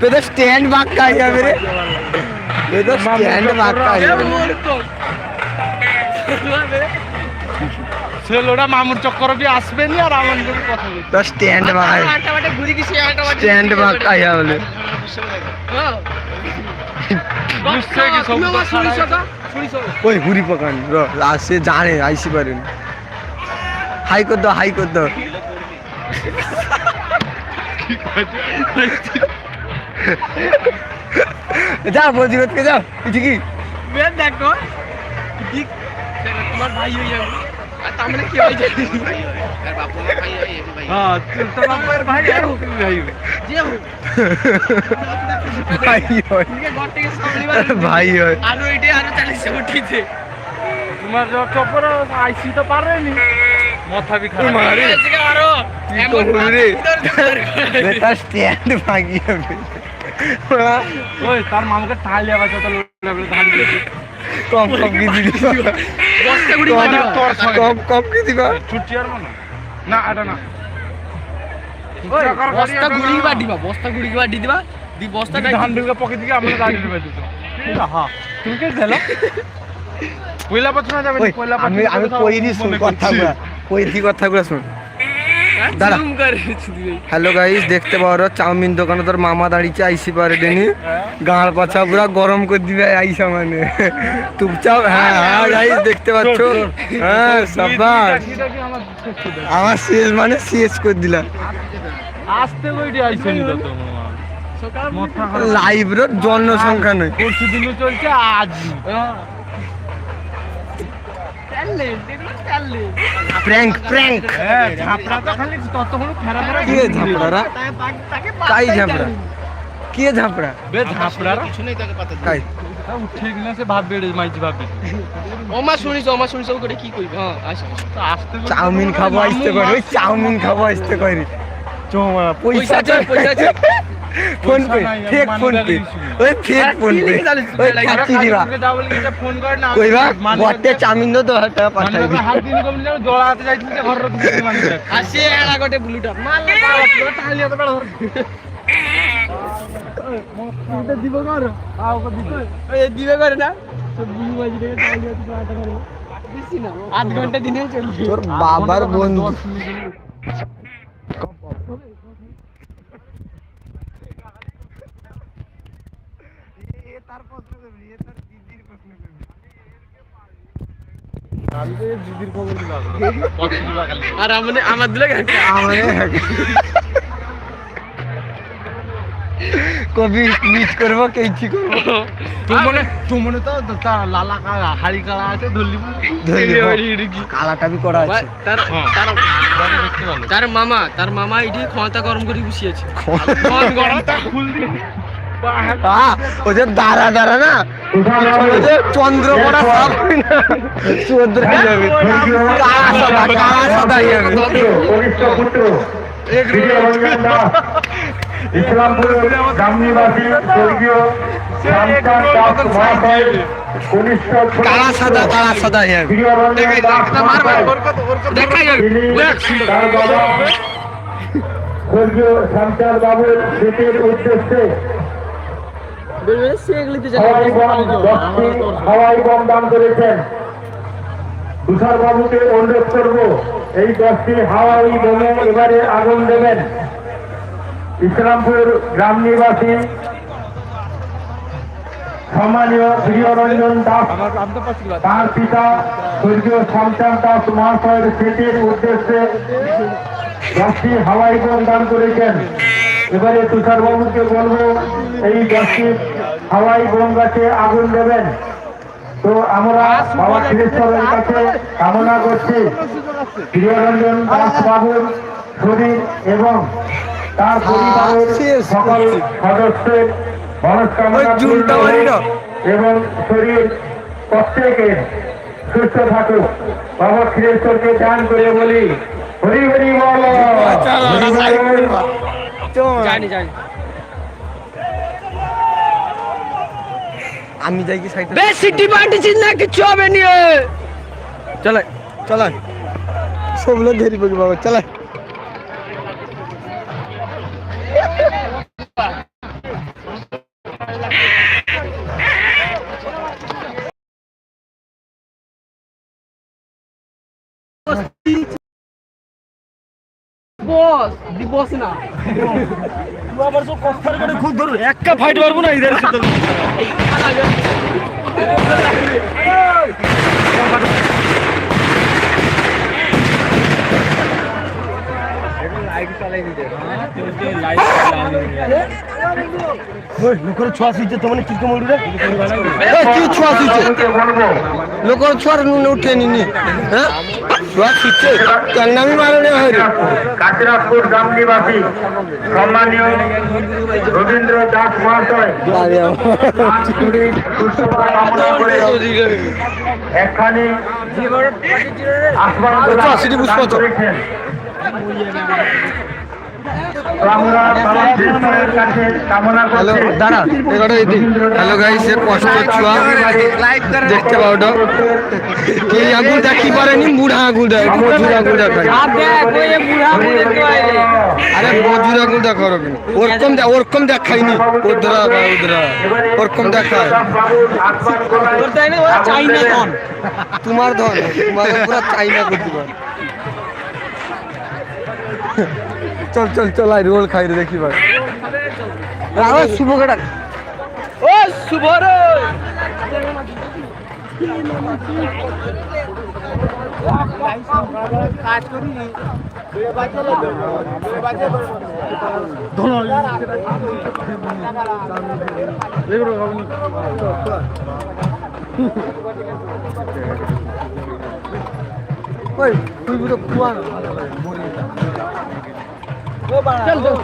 পেদে stand বাক্কা হয়ে যাবে রে পেদে স্ট্যান্ড বাক্কা হয়ে যাবে ছেলেটা মামুর চক্কর দিয়ে আসবে নি আর আমার কথা বলবে তো স্ট্যান্ড বাক্কা স্ট্যান্ড বাক্কা হয়ে যাবে ওই হুরি পকান র সে জানে আইসি পারেন হাই কর দাও হাই কর দাও যা বজিরতকে যাও। ঠিকই দেখো। ঠিক তোমার ভাই হয়ে যাবে। আর তার মানে কি হয়ে যাবে? হ্যাঁ তোর বাপের ভাই আর হোক ভাই। যে হোক। ভাই হয়। ঘর থেকে সামলিবার ভাই আরও এটাই আরও চালিশে উঠিছে। তোমার চক্কর আইসি তো পারেনি। মাথা বি খারাপ। মারে। আজকে আরও এমন রে? স্ট্যান্ড ওই তার মামাকে ঠালি আবার যত ধান কম কম কি দিবা? কম। কম কি দিবা? ছুটি আর মনে না এটা না। বস্তা গুড়ি বাড়ি দিবা বস্তা গুড়ি বাড়ি দিবা দি বস্তাটা ধান ঢুকে পকেট দিকে আমরা গাড়ি ঢুকে দিত হ্যাঁ তুমি কে দিল পয়লা বছর যাবে ওই পয়লা আমি আমি কইরি শুন কথাগুলো। কইরি কথাগুলো শুন। দিবি হ্যালো গাইস দেখতে পারো চাউমিন দোকানে তোর মামা দাঁড়িয়েছে আইসি পারে ডেনি গাঁড় পাছা পুরা গরম করে দিবে আইসা মানে। চুপচাপ হ্যাঁ হ্যাঁ গাইস দেখতে পাচ্ছ? হ্যাঁ সাবাস আমার শেষ মানে শেষ করে দিলাম। আসতে কইটি আইছেন তো সকাল লাইভ র জনসংখ্যা নয়। পরশু দিনও চলছে আজ চাললে প্র্যাঙ্ক প্র্যাঙ্ক হ্যাঁ ঝাপড়া তো খালি ততক্ষণ ফেরা ফেরা কে ঝাপড়ারা? তাকে কাই ঝাপড়া? কে ঝাপড়া? বে ঝাপড়ারা? কাই? উঠে গেলে সে ভাববে রে মাইজি ভাববে। ওমা শুনিস ওমা শুনিস ও করে কি কইবে? হ্যাঁ আসতে চাউমিন খাব আসতে করে চাউমিন খাব আসতে করে পয়সা পয়সা PhonePe fake PhonePe. ওই ফেক ফোন পে ওই ফাঁকি দিবা। না কইবা গটে চাউমিন দো দশ টাকা পাঠাই মানে হাত দিন কম নিলে জড়াতে যাইছিল যে ঘরের দিকে মানে আসে এড়া গটে ব্লুটা। মারলে পাওয়া তাহলে এত বড় দিব। কর আও কো দিব। ওই দিবে করে না? সব ব্লু বাজি থেকে তাহলে এত আটা করে আধ ঘণ্টা দিনে চলবে। তোর বাবার বন্ধু। আর আমাদের আমার দিলে আমারে কবি মিট করব কেইছি করব। তুই মনে তুই মনে তো তার লালা কালা হাড়ি কালা আছে ধরলি কালাটা বি করা আছে। তার হ্যাঁ। তার তার মামা তার মামা এটি ক্ষমতা গরম করে বসিয়েছে। গরম ফুল দিয়ে ওই যে দাঁড়া দাঁড়া না? ওই যে চন্দ্র পড়া সব হয়? চন্দ্র হয়ে। স্বর্গীয় কালা সাদা কালা সাদা হয়ে বিজয় রঞ্জন দাস হাওয়াই বম দশটি হাওয়াই বম দান করেছেন তুষার অনুরোধ এই দশটি হাওয়াই বোমে এবারে আগুন দেবেন ইসলামপুর গ্রাম নিবাসী সম্মানীয় প্রিয়রঞ্জন দাস তার পিতা স্বর্গীয় শ্যামচাঁদ দাস মহাশয়ের স্মৃতির উদ্দেশ্যে দশটি হাওয়াই বোম দান করেছেন। এবারে তুষার বাবুকে বলব, এই দশটি হাওয়াই গাছে আগুন দেবেন। তো আমরা বাবা ক্ষীরেশ্বরের কাছে কামনা করছি। প্রিয়রঞ্জন দাস বাবুর শরীর এবং তার পরিবারের সকল সদস্যের মনস্কামনা এবং শরীর প্রত্যেকের সুস্থ থাকুক। বাবা ক্ষীরেশ্বরকে দান করে বলি হরি হরি বল। হরি হরি বল। জানি জানি। আমি যাই কি সাইড বেশি ডিমান্ড না কিছু হবে নি চলে চলে। সবলে দেরি ধরি পড়ি বাবা চলাই বস ফাইট পারব না সাথে। লোকের ছোঁয়া তোমার কি উড়ে কি ছোঁয়া সকলকে বলব। লোকের ছোঁয়ার নুনে উঠে নিনি হ্যাঁ? তার নামই গ্রাম নিবাসী সম্মানীয় রবীন্দ্র দাস মহাশয়। কামনা করে আসমান পুষ্প হ্যালো গাইস এ কষ্ট ছোঁয়া। দেখতে পাও তো। কি আঙুল দেখি পারেনি? বুড়া আঙুল দেয় মজুর দেখ বুড়ি কই আরে মজুর আঙুল দেখা হবে ওরকম দে- ওরকম দেখায়নি ওদরা বা ওদরা ওরকম দেখায়। তোমার ধন তোমার পুরো চাইনা করতে পার চল চল চল আই রোল খাই রে, দেখি ভাই। আরে, শুভ কাটা ও, শুভ রে। ওই, তুই পুরো কুয়া না। চল চল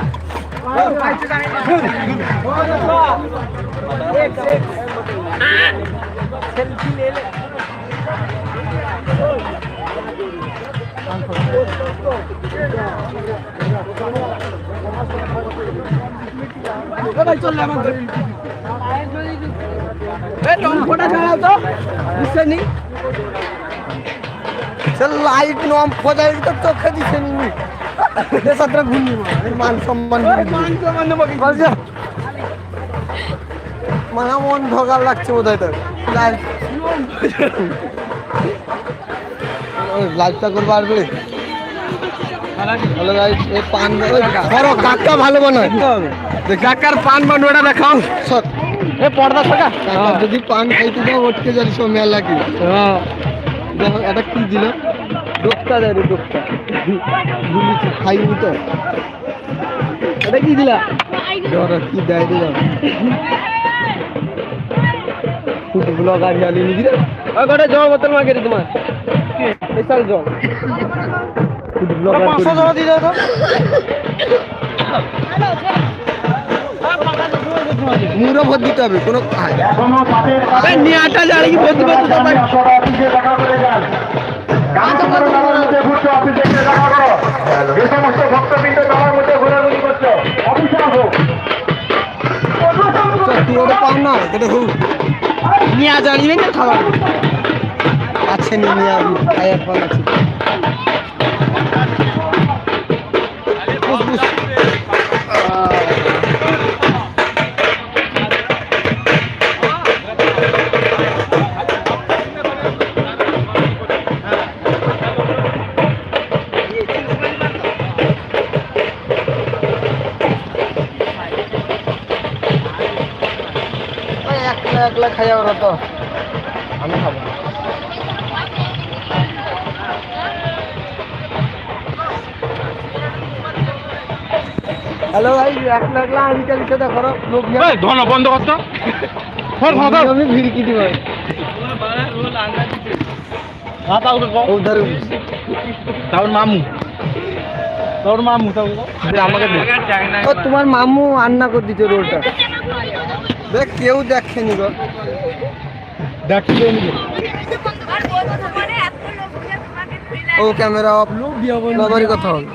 সেলফি ले ले ভাই চল আমার ফদাই তো চোখে দিছে নি মান সম্মান। বলছে মানে মন ঢোকার লাগছে বোধ হয় তোর করব আর বলে পান ওই ধরো কাকা ভালো বানায়। কাকার পান বানুয়াটা দেখাও। সত এ পর্দা থাকা যদি পান খাইতে দাও ওটকে যাবি সব মেলা কি। দেখো এটা কি দিল? ডোকটা দেয় রে ডোকটা গুলিছি খাইনি তো এটা কি দিলা? ধরো কি দেয় রে ফুট ব্লগ আর জালি নিবি রে। ওই কটা জল বোতল মাগে তোমার। স্পেশাল জল। ফুট ব্লগ পাঁচশো দিয়ে দাও তো। মুড়ো ভোট দিতে হবে কোনো জানি সমস্ত ভক্তবৃন্দ মধ্যে ঘোরাঘুরি করছ। অফিসে আসো তুই ওটা পাও না এটা নিয়া জানিবে না খাবার? আছে নিয়ে আসবি খাইয়ার পর আছে একলা খাইয়া ওরা তো। আমি খাব হ্যালো ভাই একলা একলা আমি চালিয়ে দেখো লোক ধন বন্ধ করতো আমি ভিড় কি দিব হাত আউট কর উধার তারপর মামু। তোর মামু আমাকে তোমার মামু রান্না করে দিচ্ছে রোলটা। দেখ কেউ দেখেনি গো। দেখতে ও ক্যামেরা অফ। বাবারই কথা হবে